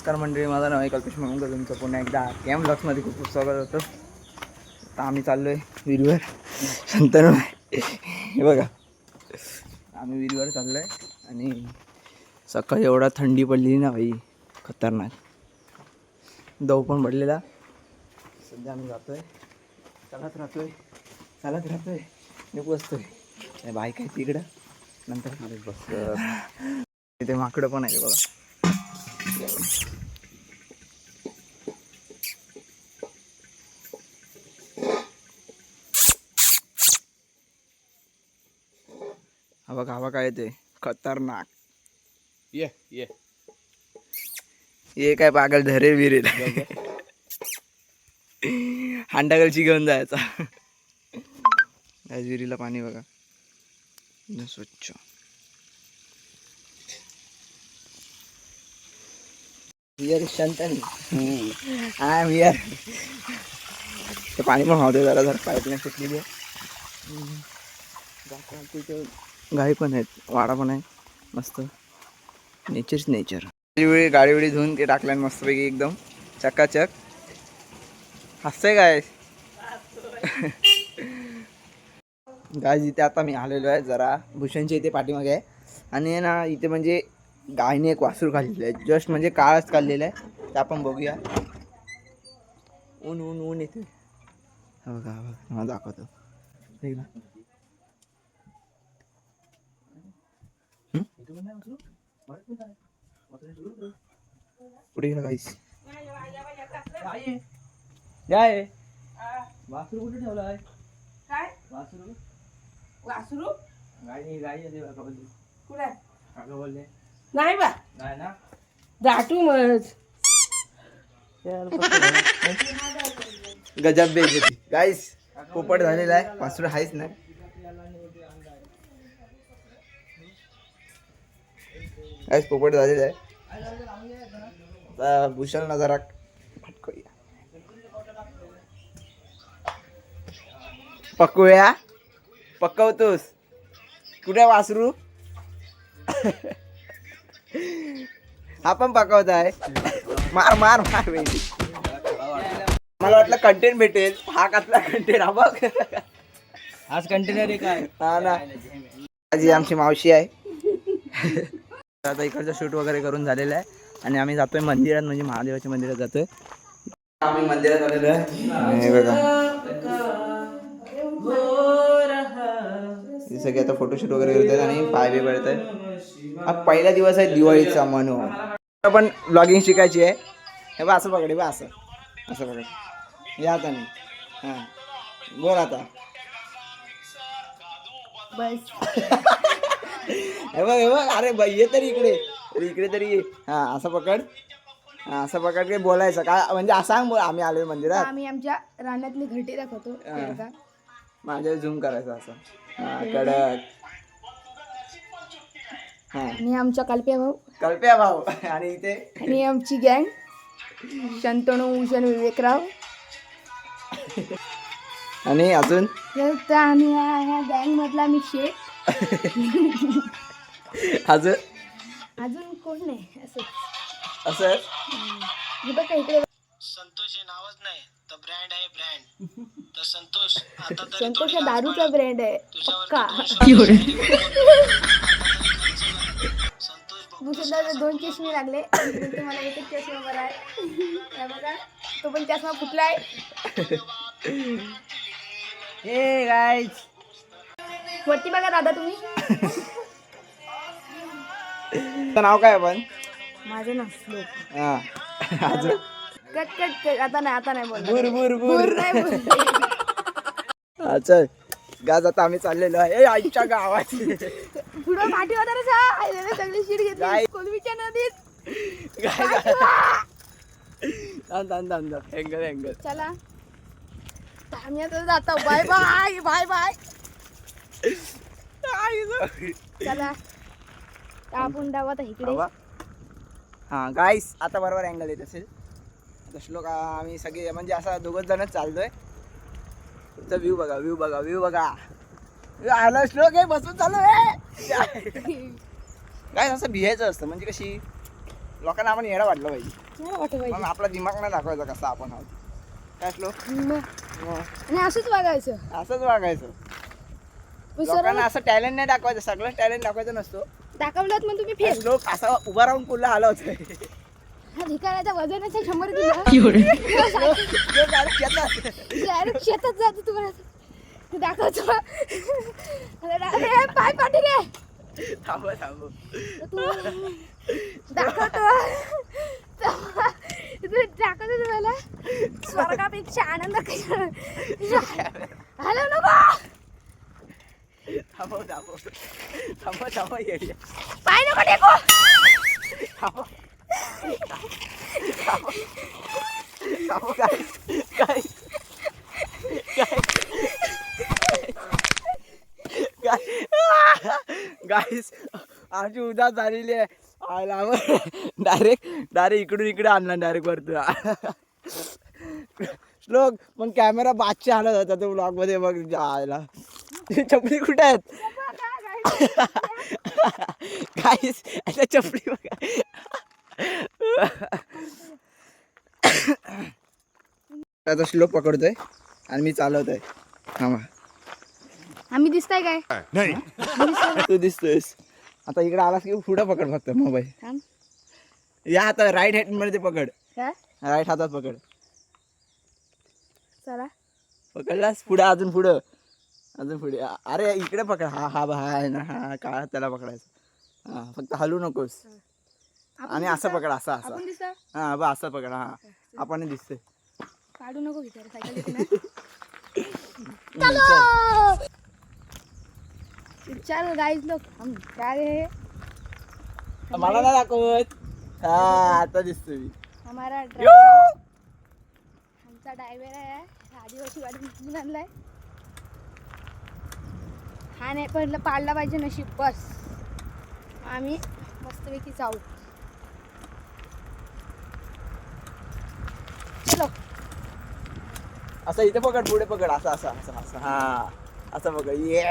नमस्कार मंडळी माझं नाव आहे कल्पेश मंगल. तुमचं पुन्हा एकदा कॅम ब्लॉक्समध्ये खूप खूप स्वागत होतं. आता आम्ही चाललो आहे विरीवर संतनू हे बघा. आम्ही विरीवर चाललो आहे आणि सकाळी एवढा थंडी पडलेली ना भाई खतरनाक. दव पण पडलेला. सध्या आम्ही जातो आहे चालत राहतो आहे चालत राहतो आहे मी बसतो आहे बाईक आहे तिकडं? नंतर बस तिथे माकडं पण आहे बघा. हा बघा हवा काय येते खतरनाक. ये ये. हे काय पागल धरे विरे हांडागलची घेऊन जायचा. विहिरीला पाणी बघा. स्वच्छ. वियर शांतन हा वियर ते पाणी पण वाहतोय जरा जरा पाईपलाईन सुटलेली आहे. तिथे गाई पण आहेत वाडा पण आहे मस्त. नेचरच नेचर वेळी गाडी वेळी धुवून ते टाकल्यान मस्तपैकी एकदम चकाचक. हसतंय काय? गाय इथे आता मी आलेलो आहे जरा भूषणच्या इथे पाठीमागे आहे. आणि ना इथे म्हणजे गायने एक वासरू काढलेलं आहे. जस्ट म्हणजे काळच काढलेलं आहे. ते आपण बघूया. ऊन ऊन ऊन येते हा बघा हा बघा. मला दाखवतो. हम्म? पुढे गेला काहीच काय वासरू कुठे ठेवला आहे काय? वासरू? वासरू? गाडी गाडी आली बघा बोलली. कुठे काका बोलले. नाही बा. नाही ना? दाटू मज. गजब बेइज्जती. गाईस पोपट झालेला आहे. वासरू आहेच नाही. गाईस पोपट झालेला आहे. आता भूषण जरा फटकूया पकवूया पकवतोस. कुठे वासरू? हा पण पकवत आहे मार मार मार. मला वाटलं कंटेंट भेटेल. हा कसला कंटेंट हा बघ. आज कंटेनर काय? हा ना. आज ही आमची मावशी आहे. आता इकडचं शूट वगैरे करून झालेलं आहे. आणि आम्ही जातोय मंदिरात म्हणजे महादेवाच्या मंदिरात जातोय. आम्ही मंदिरात आलेलो आहे. हे बघा. सगळे आता फोटोशूट वगैरे करत आहेत आणि पाय बी पडत आहेत हा पहिला दिवस आहे दिवाळीचा म्हणून. आपण ब्लॉगिंग शिकायची आहे. हे बा असं पकड बा असं. असं पकड. या आता नाही हां. बोल आता. बस. हे बघ हे बघ. अरे बाई ये तरी इकडे. इकडे तरी हा असं पकड. हा असं पकड काही बोलायचं? काय म्हणजे असं सांग बोल. आम्ही आलोय मंदिरात. आम्ही आमच्या रानातली घरटी दाखवतो. का? माझ्या झूम करायचं असं. हा कडक हा. आणि आमच्या कल्प्या भाऊ. कल्प्या भाऊ. आणि इथे? आणि आमची गँग. शंतनू भूषण विवेकराव. आणि अजून? तर आम्ही ह्या ह्या गँग मधला मी शेख. अजून? अजून कोण नाही असं असं हे बघा इकडे संतोष हे नावच नाही तर ब्रँड आहे ब्रँड तर संतोष आता तरी संतोष हा दारूचा ब्रँड आहे. पक्का. संतोष दोन चष्मे लागले. मला एकच चष्मा बरा आहे. हे बघा. तो पण चष्मा फुटलाय. हे गाईज वरती बघा दादा तुम्ही. नाव काय पण? माझं ना श्लोक हा. अजून? Cut cut cut. आता नाही आता नाही बोलणार. बुर बुर नाही चल. गाज आता आम्ही चाललेलो आहे. ए, आईच्या गावात. पुढं पाठी होता सगळी शीट घेतली. काय? नदीत? थांब थांब थांब थांब. अँगल अँगल चला. आम्ही आता जातो. Bye bye bye bye. चला. आपण डावा आता इकडे. हा गाईस आता बरोबर अँगल येत असेल. श्लोक आ- आम्ही सगळे म्हणजे असा दोघच जणच चालतोय तुमचा व्ह्यू बघा व्ह्यू बघा व्ह्यू बघा. आला श्लोक आहे बसून चालू आहे. काय असं भियायचं असतं म्हणजे कशी? लोकांना आपण येडा वाटलं पाहिजे. मग आपला दिमाग नाही दाखवायचा कसा आपण आहोत. काय श्लोक? असंच वागायचं. असंच वागायचं. लोकांना असं टॅलेंट नाही दाखवायचं सगळं टॅलेंट दाखवायचं नसतो. दाखवलं मग तुम्ही फेल लोक असा उभा राहून पुढला आला होता? भिकाऱ्याचा वजनाचा शंभर किलो. शेतात डायरेक्ट शेतात जातो तुम्हाला. तू दाखवतो. अरे पाय पाठी रे थांब थांब. तू दाखवतो. तू दाखवतो तुम्हाला. स्वर्गापेक्षा आनंद हॅलो नको. थांब थांब. थांब थांब येड्या. पाय नको टेको. थांब. थांब काय काय गाईस आमची उदास झालेली आहे. आला डायरेक्ट डायरेक्ट इकडून इकडे आणला डायरेक्ट वरतून. श्लोक मग कॅमेरा बादशा आला होता तो ब्लॉगमध्ये बघ आयला. चपली कुठे आहेत? गाईस आता चपली बघा. आता श्लोक पकडतोय आणि मी चालवतोय. थांबा. आम्ही दिसताय काय? तू दिसतोयस. आता इकडे आलास की पुढे पकड फक्त मोबाईल. थांब. या आता राईट हँडमध्ये पकड. काय राईट हातात पकड. चला. पकडलास पुढे अजून पुढं. अजून पुढे. अ- अरे इकडे पकड. हा हा हा आहे ना हा काळा त्याला पकडायचं. हा फक्त हलू नकोस. आणि असं पकड असं असं. आपण दिसता? हा बा असं पकड हा. आपण दिसतोय. काढू नको भिकारी सायकल देते ना चलो! चल. गाईज लोक हम क्या है? मला नाही दाखवत. हा आता दिसतोय मी. हमारा आमचा ड्रायव्हर आहे आदिवासी वाडी उचलून आणलाय हा नाही पडलं पाडला पाहिजे नशीब बस. आम्ही मस्तपैकी जाऊ. चलो. असं इथे पकड पुढे पकड. असं असं असं असं. हा. असं पकड. ये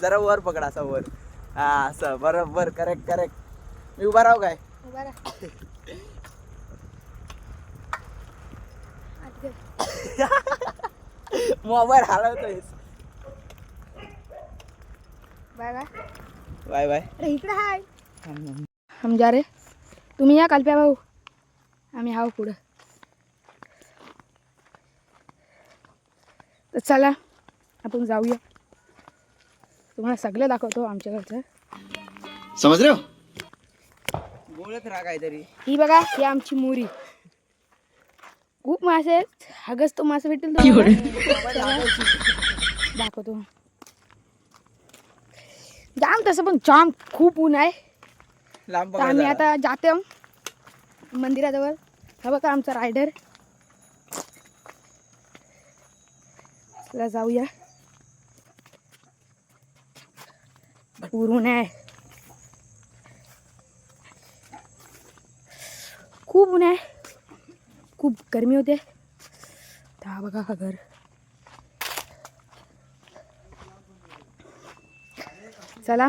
जरा वर पकड असं वर. हा असं. बरोबर. करेक्ट करेक्ट मी उभा राहू काय? उभा. मोबाईल हलवतोय बघा बाय. बाय अरे इकडे हाय. हम जा रे. तुम्ही या कल्प्या भाऊ. आम्ही हाव पुढं. तर चला आपण जाऊया. तुम्हाला सगळं दाखवतो आमच्याकडचं समज रे बोलत राहा काहीतरी ही बघा ही आमची मुरी. खूप मासे आहेत. हगच तो मासे भेटेल तुम्हाला. दाखवतो. जाम तसं पण जाम खूप ऊन आहे. लांब तर आम्ही. आता जातो मंदिराजवळ. हा बघा आमचा रायडर चला जाऊया. ऊन आहे. खूप ऊन आहे. खूप गरमी होते. तर हा बघा हा घर. चला.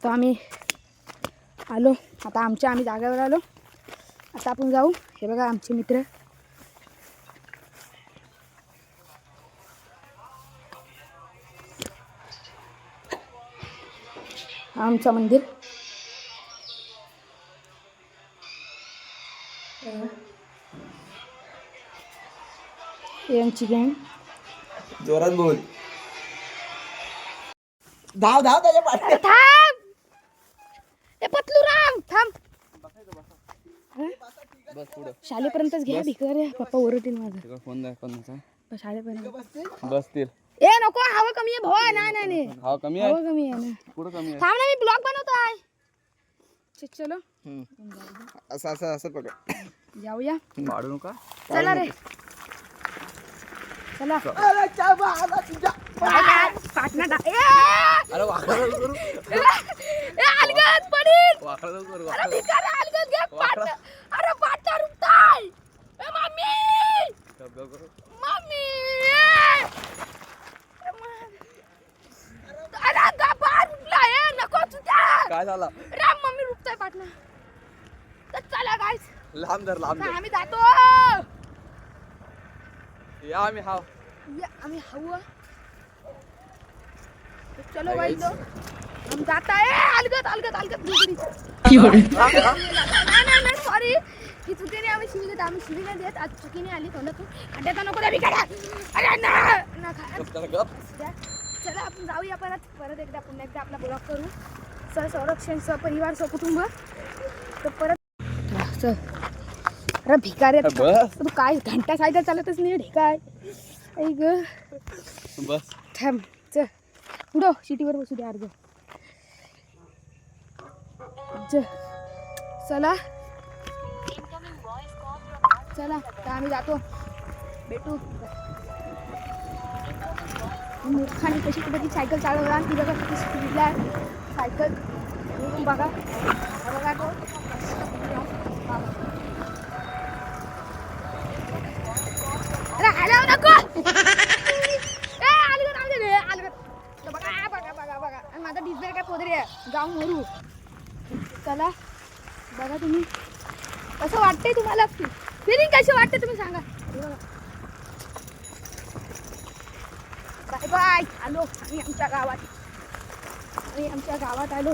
तर आम्ही आलो. आता आमच्या आम्ही जागेवर आलो. आता आपण जाऊ. हे बघा आमचे मित्र. हा आमचं मंदिर. हे गँग जोरात बोल. धाव धाव त्याच्या पाठी थांब! ए पतलू राम थांब. शाळेपर्यंतच घ्या भिकर पप्पा ओरडतील माझं. फोन ना शाळेपर्यंत. बसतील. ए नको हवा कमी आहे भावा नाही नाही नाही. हा कमी आहे? हवा कमी आहे ना. पुढं कमी आहे? थांब ना मी ब्लॉग बनवतो आहे चलो. असं असं असं पकड जाऊया. वाढू नका. चला रे. चला? पाटणा अलगद पडील वाकडं नको करू अरे भिकार अलगद घे पाटणा अरे पाटणा रुपताय. ए मम्मी मम्मी अरे गबार उठला ए नको तुझ्या काय झालं? अरे पार्टनर तर चला गाईस लांब धर लांब आम्ही जातो. या आम्ही हा ये, आम्ही हवं चलो भाई तो हम जाता है. अलगत अलगत अलगत दुसरी नाही नाही नाही सॉरी ही चुकीने आम्ही शिवी देत आम्ही शिवी नाही देत. आज चुकीने आली तोंडातून. खड्ड्याचा नको द्या बिकाड्या अरे ना. ना खा. चला आपण जाऊया परत. परत एकदा पुन्हा एकदा आपला ब्लॉग करू. सर संरक्षण सहपरिवार सहकुटुंब. तर परत चल. अरे भिकारी? बस. तू काय घंटा सायकल चालतच नाही ढेकाय ऐ ग. बस. थांब चल. पुढं शिटीवर बसू दे अर्ध च चला. चला तर आम्ही जातो. भेटू. मूर्खाने कशी कुठे ती सायकल चालवला आणि ती बघा किती स्पीडला आहे सायकल बघा. हा बघा तो हा बघा. अरे हॅलो नको ए अलगत अलगत ए अलगत तो बघा बघा बघा बघा आणि माझा डिझेल काय पोदरी आहे? जाऊन मरू चला बघा तुम्ही. कसं वाटतंय तुम्हाला? फिलिंग कशी वाटते तुम्ही सांगा. बघा. Bye bye. आलो आम्ही आमच्या गावात. आम्ही आमच्या गावात आलो.